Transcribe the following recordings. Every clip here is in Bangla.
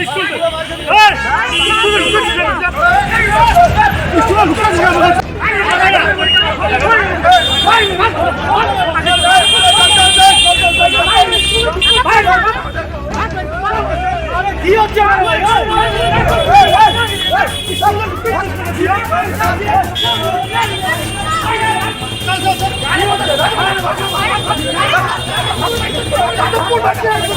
Yeah! 나도 꼴 맞지 않아.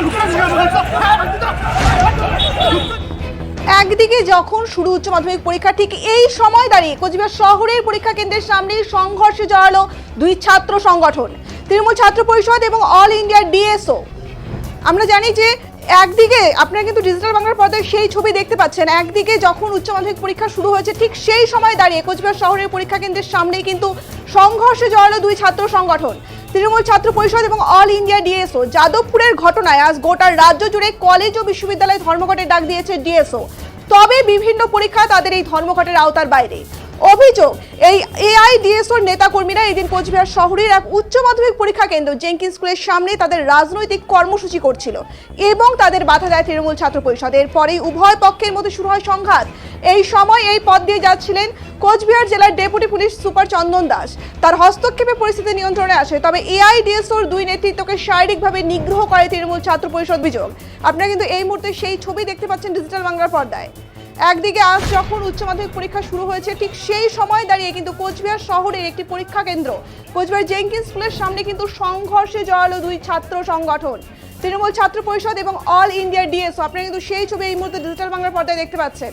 국가지가 뭐가 있어? 아, 안 된다! একদিকে যখন শুরু উচ্চ মাধ্যমিক পরীক্ষা, ঠিক এই সময় দাঁড়িয়ে কোচবিহার শহরের পরীক্ষা কেন্দ্রের সামনে সংঘর্ষে জড়ালো দুই ছাত্র সংগঠন, তৃণমূল ছাত্র পরিষদ এবং অল ইন্ডিয়া ডিএসও। আমরা জানি যে একদিকে আপনারা কিন্তু ডিজিটাল বাংলার পর্দায় সেই ছবি দেখতে পাচ্ছেন, একদিকে যখন উচ্চ মাধ্যমিক পরীক্ষা শুরু হয়েছে, ঠিক সেই সময় দাঁড়িয়ে কোচবিহার শহরের পরীক্ষা কেন্দ্রের সামনেই কিন্তু সংঘর্ষে জড়ালো দুই ছাত্র সংগঠন, তৃণমূল ছাত্র পরিষদ এবং অল ইন্ডিয়া ডিএসও। যাদবপুরের ঘটনায় আজ গোটা রাজ্য জুড়ে কলেজ ও বিশ্ববিদ্যালয় ধর্মঘটের ডাক দিয়েছে ডিএসও। তবে বিভিন্ন পরীক্ষা তাদের এই ধর্মঘটের আওতার বাইরে। অভিযোগ, এই এআইডিএসওর নেতাকর্মীরা এদিন কোচবিহার শহরের এক উচ্চ মাধ্যমিক পরীক্ষা কেন্দ্র জেঙ্কিন স্কুলের সামনে তাদের রাজনৈতিক কর্মসূচি করছিল এবং তাদের বাধা দেয় তৃণমূল ছাত্র পরিষদ। এরপরেই উভয় পক্ষের মধ্যে শুরু হয় সংঘাত। এই সময় এই পথ দিয়ে যাচ্ছিলেন কোচবিহার জেলার deputy police super Chandan Das. তার হস্তক্ষেপে পরিস্থিতি নিয়ন্ত্রণে আসে, তবে এআইডিএসওর দুই নেতৃত্বকে শারীরিকভাবে নিগ্রহ করে তৃণমূল ছাত্র পরিষদ অভিযোগ। আপনারা কিন্তু এই মুহূর্তে সেই ছবি দেখতে পাচ্ছেন ডিজিটাল বাংলার পর্দায়। একদিকে আজ যখন উচ্চ মাধ্যমিক পরীক্ষা শুরু হয়েছে ঠিক সেই সময় দাঁড়িয়ে কিন্তু কোচবিহার শহরের একটি পরীক্ষা কেন্দ্র কোচবিহার জেঙ্কিন স্কুলের সামনে কিন্তু সংঘর্ষে জড়ালো দুই ছাত্র সংগঠন তৃণমূল ছাত্র পরিষদ এবং অল ইন্ডিয়া ডিএসও আপনারা কিন্তু সেই ছবি এই মুহূর্তে ডিজিটাল বাংলার পর্দায় দেখতে পাচ্ছেন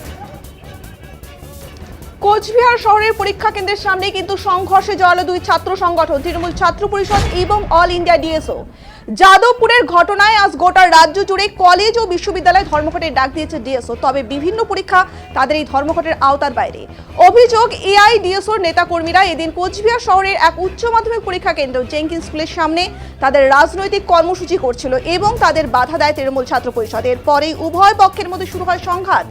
কোচবিহার শহরের পরীক্ষা কেন্দ্রের সামনে কিন্তু সংঘর্ষে জড়ালো দুই ছাত্র সংগঠন, তৃণমূল ছাত্র পরিষদ এবং অল ইন্ডিয়া ডিএসও যাদবপুরের ঘটনায় আজ গোটা রাজ্য জুড়ে কলেজ ও বিশ্ববিদ্যালয় ধর্মঘটের ডাক দিয়েছে ডিএসও। তবে বিভিন্ন পরীক্ষা তাদের এই ধর্মঘটের আওতার বাইরে। অভিযোগ, এআই, ডিএসওর নেতাকর্মীরা এদিন কোচবিহার শহরের এক উচ্চ মাধ্যমিক পরীক্ষা কেন্দ্র জেঙ্কিন স্কুলের সামনে তাদের রাজনৈতিক কর্মসূচি করছিল এবং তাদের বাধা দেয় তৃণমূল ছাত্র পরিষদ। এরপরেই উভয় পক্ষের মধ্যে শুরু হয় সংঘাত।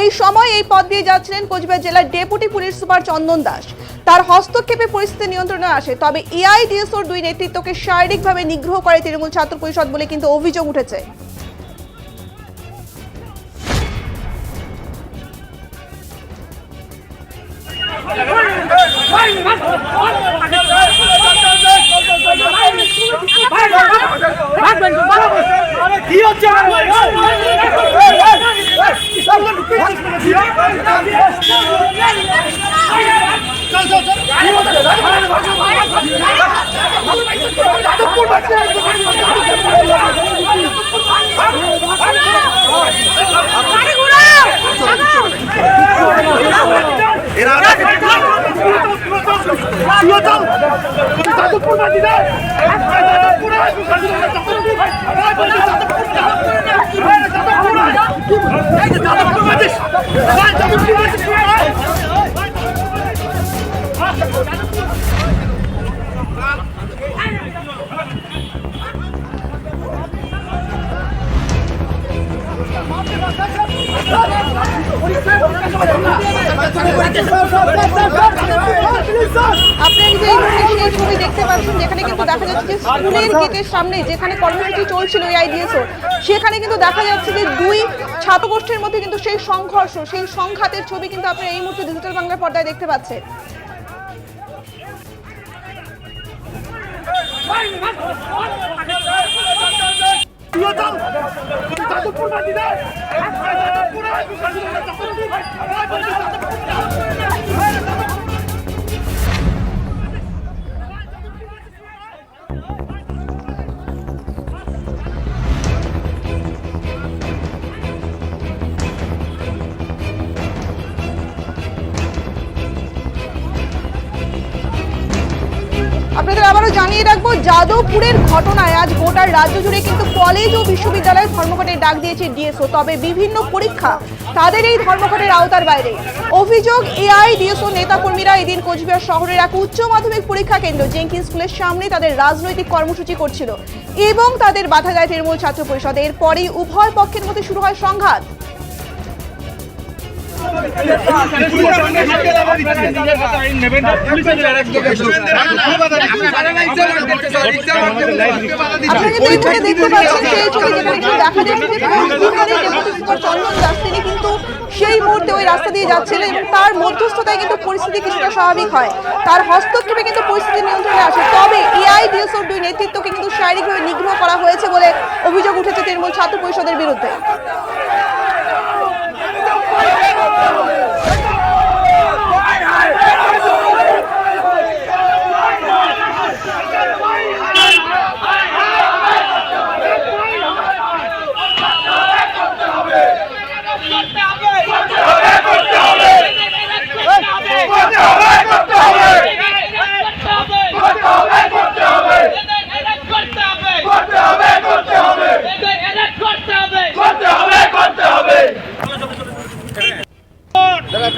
এই সময় এই পদ দিয়ে যাচ্ছিলেন কোচবিহার জেলার deputy police super Chandan Das. তার হস্তক্ষেপে পরিস্থিতি নিয়ন্ত্রণে আসে, তবে এআইডিএসওর দুই নেতৃত্বকে শারীরিকভাবে নিগ্রহ করে তৃণমূল ছাত্র পরিষদ বলে কিন্তু অভিযোগ উঠেছে। আপনারা মুহূর্তে সেই ছবি দেখতে পাচ্ছেন, যেখানে কিন্তু দেখা যাচ্ছে যে স্কুলের সামনে যেখানে কর্মসূচি চলছিল সেখানে কিন্তু দেখা যাচ্ছে যে দুই ছাত্রগোষ্ঠীর মধ্যে কিন্তু সেই সংঘর্ষ, সেই সংঘাতের ছবি কিন্তু আপনারা এই মুহূর্তে ডিজিটাল বাংলার পর্দায় দেখতে পাচ্ছেন। পুরো আপনাদের আবারও জানিয়ে রাখব, যাদবপুরের ঘটনায় আজ গোটার রাজ্য জুড়ে কিন্তু কলেজ ও বিশ্ববিদ্যালয়ের ধর্মঘটের ডাক দিয়েছে ডিএসও তবে বিভিন্ন পরীক্ষা তাদের এই ধর্মঘটের আওতার বাইরে। অভিযোগ এআই ডিএসও নেতাকর্মীরা এদিন কোচবিহার শহরের এক উচ্চ মাধ্যমিক পরীক্ষা কেন্দ্র জেঙ্কিন স্কুলের সামনে তাদের রাজনৈতিক কর্মসূচি করছিল এবং তাদের বাধা দেয় তৃণমূল ছাত্র পরিষদ। এরপরেই উভয় পক্ষের মধ্যে শুরু হয় সংঘাত। সেই যেখানে কিন্তু সেই মুহূর্তে ওই রাস্তা দিয়ে যাচ্ছিলেন এবং তার মধ্যস্থতায় কিন্তু পরিস্থিতি কিছুটা স্বাভাবিক হয়। তার হস্তক্ষেপে কিন্তু পরিস্থিতি নিয়ন্ত্রণে আসে। তবে এআই এআইডিএসওর দুই নেতৃত্বকে কিন্তু শারীরিকভাবে নিগ্রহ করা হয়েছে বলে অভিযোগ উঠেছে তৃণমূল ছাত্র পরিষদের বিরুদ্ধে। ফোনটা ফোনটা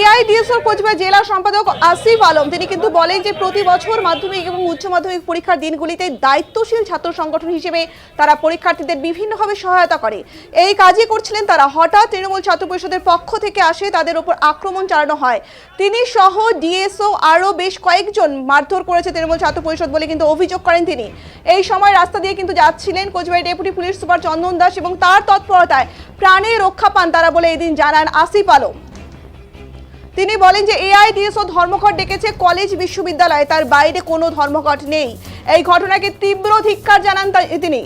এআইডিএসওর কোচবিহার জেলা সম্পাদক আসিফ আলম। তিনি কিন্তু বলেন যে প্রতি বছর মাধ্যমিক এবং উচ্চ মাধ্যমিক পরীক্ষার দিনগুলিতে দায়িত্বশীল ছাত্র সংগঠন হিসেবে তারা পরীক্ষার্থীদের বিভিন্নভাবে সহায়তা করে। এই কাজই করছিলেন তারা। হঠাৎ তৃণমূল ছাত্র পরিষদের পক্ষ থেকে আসে তাদের উপর আক্রমণ চালানো হয়। তিনি সহ ডিএসও আরও বেশ কয়েকজন মারধর করেছে তৃণমূল ছাত্র পরিষদ বলে কিন্তু অভিযোগ করেন তিনি। এই সময় রাস্তা দিয়ে কিন্তু যাচ্ছিলেন Cooch Behar deputy police super Chandan Das এবং তার তৎপরতায় প্রাণে রক্ষা পান তারা বলে এদিন জানান আসিফ আলম। তিনি বলেন যে এআইডিএসও ধর্মঘট ডেকেছে কলেজ বিশ্ববিদ্যালয়ে, তার বাইরে কোনো ধর্মঘট নেই। এই ঘটনাকে তীব্র ধিক্কার জানান তিনি।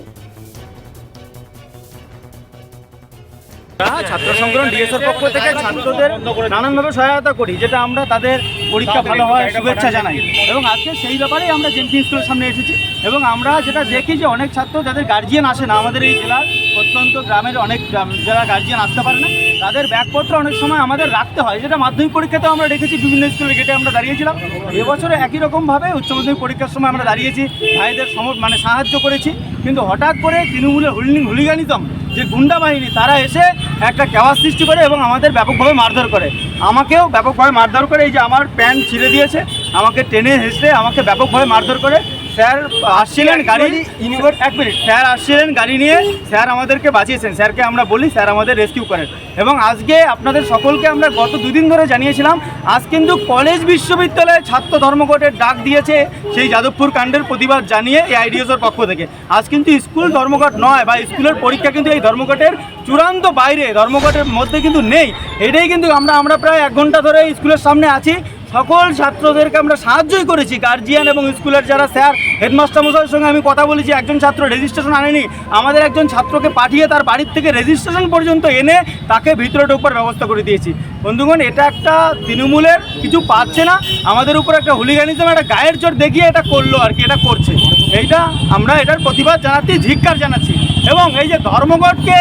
ছাত্র সংগঠন ডিএসওর পক্ষ থেকে ছাত্রদের নানানভাবে সহায়তা করি, যেটা আমরা তাদের পরীক্ষা ভালো হয়, শুভেচ্ছা জানাই। এবং আজকে সেই ব্যাপারেই আমরা জেনকিং স্কুলের সামনে এসেছি এবং আমরা যেটা দেখি যে অনেক ছাত্র যাদের গার্জিয়ান আসে না, আমাদের এই জেলার প্রত্যন্ত গ্রামের অনেক যারা গার্জিয়ান আসতে পারে না, তাদের ব্যাগপত্র অনেক সময় আমাদের রাখতে হয়। যেটা মাধ্যমিক পরীক্ষাতেও আমরা দেখেছি, বিভিন্ন স্কুলের গেটে আমরা দাঁড়িয়েছিলাম। এবছরে একই রকমভাবে উচ্চ মাধ্যমিক পরীক্ষার সময় আমরা দাঁড়িয়েছি, ভাইদের সম মানে সাহায্য করেছি। কিন্তু হঠাৎ করে তৃণমূলের হুলিং হুলিগানিতম যে গুন্ডা বাহিনী, তারা এসে একটা কেওয়াজ সৃষ্টি করে এবং আমাদের ব্যাপকভাবে মারধর করে। আমাকেও ব্যাপকভাবে মারধর করে, এই যে আমার প্যান্ট ছিঁড়ে দিয়েছে, আমাকে টেনে হেসে আমাকে ব্যাপকভাবে মারধর করে। স্যার আসছিলেন গাড়ি। ইউনিভার্স এক মিনিট স্যার আসছিলেন গাড়ি নিয়ে। স্যার আমাদেরকে বাঁচিয়েছেন। স্যারকে আমরা বলি স্যার আমাদের রেস্কিউ করেন। এবং আজকে আপনাদের সকলকে আমরা গত দুদিন ধরে জানিয়েছিলাম আজ কিন্তু কলেজ বিশ্ববিদ্যালয়ে ছাত্র ধর্মঘটের ডাক দিয়েছে সেই যাদবপুর কাণ্ডের প্রতিবাদ জানিয়ে এই আইডিএসওর পক্ষ থেকে। আজ কিন্তু স্কুল ধর্মঘট নয় বা স্কুলের পরীক্ষা কিন্তু এই ধর্মঘটের চূড়ান্ত বাইরে ধর্মঘটের মধ্যে কিন্তু নেই। এটাই কিন্তু আমরা আমরা প্রায় এক ঘণ্টা ধরে স্কুলের সামনে আছি। সকল ছাত্রদেরকে আমরা সাহায্যই করেছি। গার্জিয়ান এবং স্কুলের যারা স্যার হেডমাস্টার মশাইয়ের সঙ্গে আমি কথা বলেছি, একজন ছাত্র রেজিস্ট্রেশন আনেনি, আমাদের একজন ছাত্রকে পাঠিয়ে তার বাড়ির থেকে রেজিস্ট্রেশন পর্যন্ত এনে তাকে ভিতরে ঢোকবার ব্যবস্থা করে দিয়েছি। বন্ধুগণ, এটা একটা তৃণমূলের কিছু পাচ্ছে না, আমাদের উপর একটা হুলিগানিজম, একটা গায়ের চোট দেখিয়ে এটা করল আর কি, এটা করছে। এইটা আমরা এটার প্রতিবাদ জানাচ্ছি, ধিক্কার জানাচ্ছি। এবং এই যে ধর্মঘটকে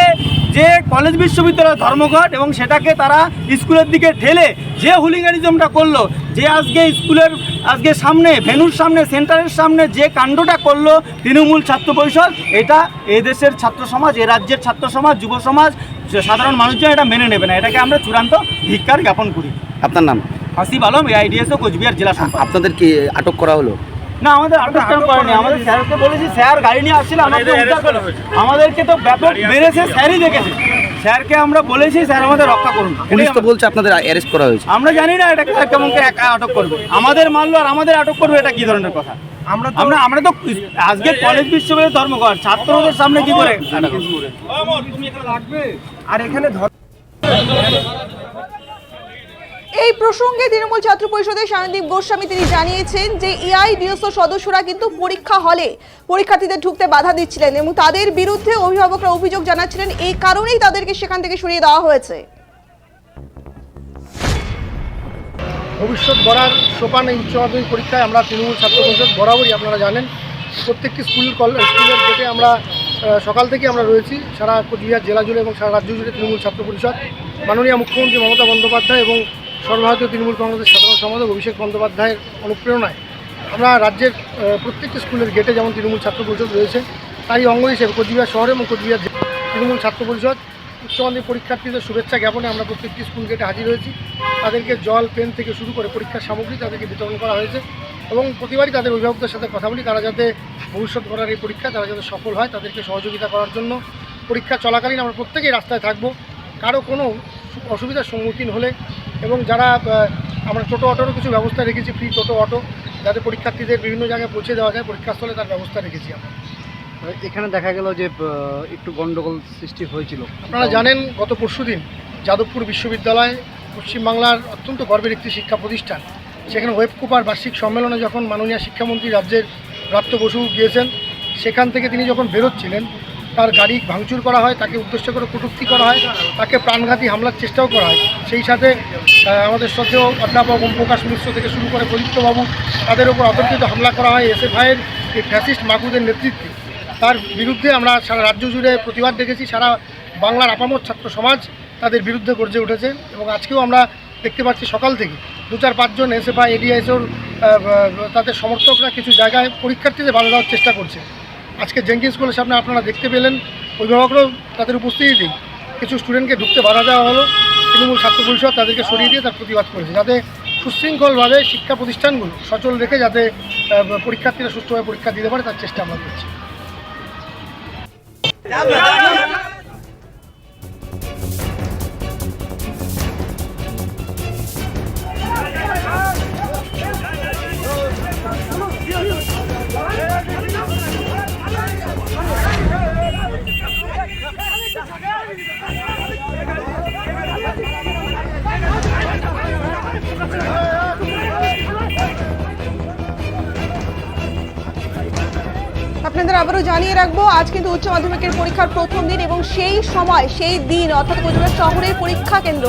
যে কলেজ বিশ্ববিদ্যালয় ধর্মঘট এবং সেটাকে তারা স্কুলের দিকে ঠেলে যে হুলিগানিজমটা করল যে আজকে স্কুলের আজকে সামনে ভেনুর সামনে সেন্টারের সামনে যে কাণ্ডটা করল তৃণমূল ছাত্র পরিষদ এটা এই দেশের ছাত্র সমাজ এ রাজ্যের ছাত্র সমাজ যুব সমাজ সাধারণ মানুষজন এটা মেনে নেবে না। এটাকে আমরা চূড়ান্ত ধিক্কার জ্ঞাপন করি। আপনার নাম? হাসিব আলম এআইডিএসও কোচবিহার জেলা আপনাদের কি আটক করা হলো? না আমাদের আটক কেন করেনি। আমাদের স্যারকে বলেছি স্যার গাড়ি নিয়ে আসছিল আমাদের উদ্ধার করে। আমাদেরকে তো ব্যাপক বেড়েছে স্যারই দেখেছে। স্যারকে আমরা বলেছি স্যার আমাদের রক্ষা করুন। পুলিশ তো বলছে আপনাদের অ্যারেস্ট করা হয়েছে। আমরা জানি না এটা কেমন করে একা আটক করবে। আমাদের মারলো আর আমাদের আটক করবে এটা কি ধরনের কথা? আমরা আমরা আমরা তো আজকে কলেজ বিশ্ববিদ্যালয় ধর্মঘট ছাত্রদের সামনে কি করে আর এখানে ধর এই প্রসঙ্গে তৃণমূল ছাত্র পরিষদের সায়নদীপ গোস্বামী তিনি জানিয়েছেন যে এআইডিএসও সদস্যরা কিন্তু পরীক্ষা হলে পরীক্ষার্থীদের ঢুকতে বাধা দিচ্ছিলেন এবং তাদের বিরুদ্ধে অভিভাবকরা অভিযোগ জানাচ্ছিলেন, এই কারণেই তাদেরকে সেখান থেকে সরিয়ে দেওয়া হয়েছে। ভবিষ্যৎ গড়ার সোপান এই উচ্চ মাধ্যমিক পরীক্ষায় আমরা তৃণমূল ছাত্র পরিষদ বরাবরই আপনারা জানেন। প্রত্যেকটি স্কুল, কল, স্কুলের গেটে আমরা সকাল থেকে আমরা রয়েছি, সারা কোচবিহার জেলা জুড়ে এবং সারা রাজ্য জুড়ে তৃণমূল ছাত্র পরিষদ। মাননীয় মুখ্যমন্ত্রী মমতা বন্দ্যোপাধ্যায় এবং সর্বভারতীয় তৃণমূল কংগ্রেসের সাধারণ সম্পাদক অভিষেক বন্দ্যোপাধ্যায়ের অনুপ্রেরণায় আমরা রাজ্যের প্রত্যেকটি স্কুলের গেটে যেমন তৃণমূল ছাত্র পরিষদ রয়েছে, তারই অঙ্গ হিসেবে কোচবিহার শহরে এবং কোচবিহার তৃণমূল ছাত্র পরিষদ, উচ্চ মাধ্যমিক পরীক্ষার্থীদের শুভেচ্ছা জ্ঞাপনে আমরা প্রত্যেকটি স্কুল গেটে হাজির হয়েছি। তাদেরকে জল, পেন থেকে শুরু করে পরীক্ষার সামগ্রী তাদেরকে বিতরণ করা হয়েছে এবং প্রতিবারই তাদের অভিভাবকদের সাথে কথা বলি, তারা যাতে ভবিষ্যৎ করার এই পরীক্ষা, তারা যাতে সফল হয় তাদেরকে সহযোগিতা করার জন্য পরীক্ষা চলাকালীন আমরা প্রত্যেকেই রাস্তায় থাকব। কারও কোনো অসুবিধার সম্মুখীন হলে এবং যারা আমরা টোটো অটোরও কিছু ব্যবস্থা রেখেছি ফ্রি টোটো অটো যাতে পরীক্ষার্থীদের বিভিন্ন জায়গায় পৌঁছে দেওয়া যায় পরীক্ষাস্থলে তার ব্যবস্থা রেখেছি আমরা। এখানে দেখা গেল যে একটু গন্ডগোল সৃষ্টি হয়েছিল। আপনারা জানেন গত পরশুদিন যাদবপুর বিশ্ববিদ্যালয় পশ্চিমবাংলার অত্যন্ত গর্বের একটি শিক্ষা প্রতিষ্ঠান। সেখানে ওয়েব কুপার বার্ষিক সম্মেলনে যখন মাননীয় শিক্ষামন্ত্রী রাজ্যের প্রাপ্ত বসু গিয়েছেন সেখান থেকে তিনি যখন বেরোচ্ছিলেন তার গাড়ি ভাঙচুর করা হয়, তাকে উদ্দেশ্য করে কটূক্তি করা হয়, তাকে প্রাণঘাতী হামলার চেষ্টাও করা হয়। সেই সাথে আমাদের শ্রদ্ধেয় অধ্যাপক ওম প্রকাশ মিশ্র থেকে শুরু করে প্রদীপ্তবাবু তাদের ওপর অতর্কিত হামলা করা হয় এসএফআইয়ের এই ফ্যাসিস্ট মাকুদের নেতৃত্বে। তার বিরুদ্ধে আমরা সারা রাজ্য জুড়ে প্রতিবাদ দেখেছি, সারা বাংলার আপামর ছাত্র সমাজ তাদের বিরুদ্ধে গর্জে উঠেছে এবং আজকেও আমরা দেখতে পাচ্ছি সকাল থেকে দু চার পাঁচজন এসএফআই এডিআইএসওর তাদের সমর্থকরা কিছু জায়গায় পরীক্ষার্থীদের বাধা দেওয়ার চেষ্টা করছে। আজকে জেঙ্কিন স্কুলের সামনে আপনারা দেখতে পেলেন, অভিভাবকরাও তাদের উপস্থিতিতেই কিছু স্টুডেন্টকে ঢুকতে বাধা দেওয়া হলো, তৃণমূল ছাত্র পরিষদ তাদেরকে সরিয়ে দিয়ে তার প্রতিবাদ করেছে, যাতে সুশৃঙ্খলভাবে শিক্ষা প্রতিষ্ঠানগুলো সচল রেখে যাতে পরীক্ষার্থীরা সুস্থভাবে পরীক্ষা দিতে পারে, তার চেষ্টা আমরা করছি। আপনাদের আবারও জানিয়ে রাখব, আজ কিন্তু উচ্চ মাধ্যমিকের পরীক্ষার প্রথম দিন এবং সেই সময়, সেই দিন, অর্থাৎ কোচবিহার শহরের পরীক্ষা কেন্দ্র।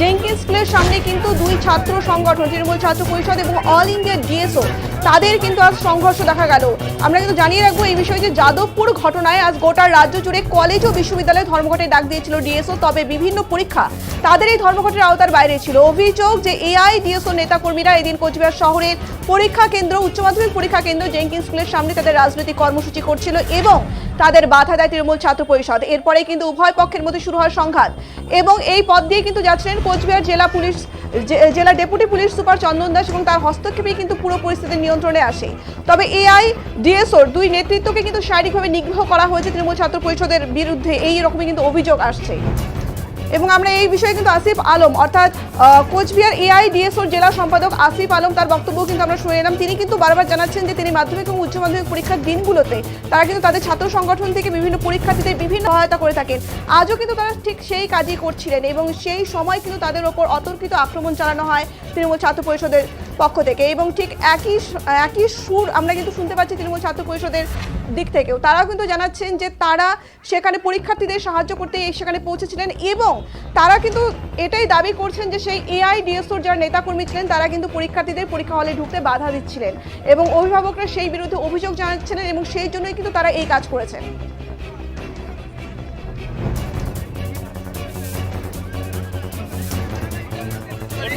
জেঙ্কিন স্কুলের সামনে কিন্তু দুই ছাত্র সংগঠন, তৃণমূল ছাত্র পরিষদ এবং অল ইন্ডিয়া ডিএসও তাদের কিন্তু আজ সংঘর্ষ দেখা গেল। আমরা কিন্তু জানিয়ে রাখব এই বিষয়ে যে যাদবপুর ঘটনায় আজ গোটা রাজ্য জুড়ে কলেজ ও বিশ্ববিদ্যালয়ে ধর্মঘটে ডাক দিয়েছিল ডিএসও, তবে বিভিন্ন পরীক্ষা তাদের এই ধর্মঘটের আওতার বাইরে ছিল। অভিযোগ যে এআই, ডিএসও নেতাকর্মীরা এদিন কোচবিহার শহরের পরীক্ষা কেন্দ্র, উচ্চ মাধ্যমিক পরীক্ষা কেন্দ্র জেঙ্কিন স্কুলের সামনে তাদের রাজনৈতিক কর্মসূচি করছিল এবং তাদের বাধা দেয় তৃণমূল ছাত্র পরিষদ। এরপরে কিন্তু উভয় পক্ষের মধ্যে শুরু হয় সংঘাত এবং এই পথ দিয়ে কিন্তু যাচ্ছিলেন কোচবিহার জেলা পুলিশ জেলা deputy police super Chandan Das এবং তার হস্তক্ষেপেই কিন্তু পুরো পরিস্থিতি নিয়ন্ত্রণে আসে। তবে এআই, ডিএসওর দুই নেতৃত্বকে কিন্তু শারীরিকভাবে নিগ্রহ করা হয়েছে তৃণমূল ছাত্র পরিষদের বিরুদ্ধে। এই রকমই কিন্তু অভিযোগ আসছে। এবং আমরা এই বিষয়ে কিন্তু আসিফ আলম, অর্থাৎ কোচবিহার এআই ডিএসওর জেলা সম্পাদক আসিফ আলম তার বক্তব্য কিন্তু আমরা শুনে এলাম। তিনি কিন্তু বারবার জানাচ্ছেন যে তিনি মাধ্যমিক এবং উচ্চ মাধ্যমিক পরীক্ষার দিনগুলোতে তারা কিন্তু তাদের ছাত্র সংগঠন থেকে বিভিন্ন পরীক্ষার্থীদের বিভিন্ন সহায়তা করে থাকেন। আজও কিন্তু তারা ঠিক সেই কাজই করছিলেন এবং সেই সময় কিন্তু তাদের ওপর অতর্কিত আক্রমণ চালানো হয় তৃণমূল ছাত্র পরিষদের পক্ষ থেকে এবং ঠিক একই একই সুর আমরা কিন্তু শুনতে পাচ্ছি তৃণমূল ছাত্র পরিষদের দিক থেকেও। তারাও কিন্তু জানাচ্ছেন যে তারা সেখানে পরীক্ষার্থীদের সাহায্য করতে সেখানে পৌঁছেছিলেন এবং তারা কিন্তু এটাই দাবি করছেন যে সেই এআই ডিএসওর যারা নেতাকর্মী ছিলেন, তারা কিন্তু পরীক্ষার্থীদের পরীক্ষা হলে ঢুকতে বাধা দিচ্ছিলেন এবং অভিভাবকরা সেই বিরুদ্ধে অভিযোগ জানাচ্ছিলেন এবং সেই জন্যই কিন্তু তারা এই কাজ করেছেন।